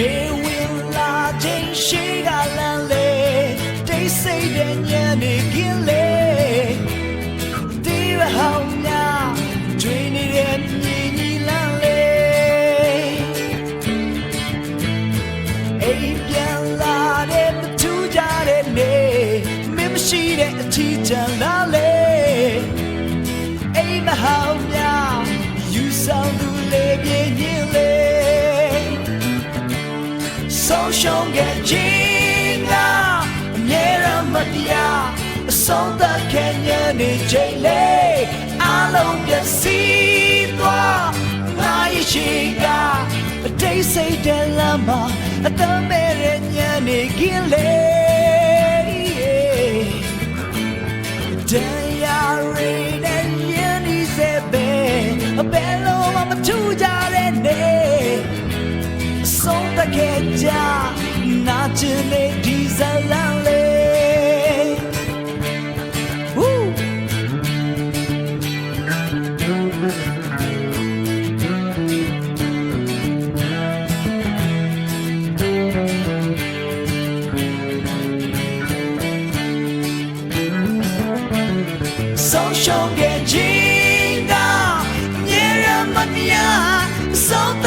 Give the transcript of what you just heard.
နေဝင်လာခြင်းရှိကလန်လေတိတ်ဆိတ်တဲ့ညနေကင်းလေဒီရဟောင်းညာကျွေးနေတဲ့ညီညီလန်လေအိမ်ပြန်လာတဲ့မထူးကြတဲ့နေမင်းမရှိတဲ့အချီချမ်း ဆုံးရှုံးခဲ့ခြင်းကအမြဲတမ်းမတရားအဆုံးသတ်ခဲ့ညနေချိန်လေးအလုံးပြည့်စည်သွားငါရဲ့ရှိကအတိတ်စိတ်တဲ့လမ်းမှာအတမ်းမဲ့တဲ့ညနေခင်းလေး ဆုံးတကယ်ကြနာချင်နေဒီဇလန်လေး Woo! ဆုံးရှုံးခဲ့ခြင်းကအမြဲတမ်းမတရားဆုံးသ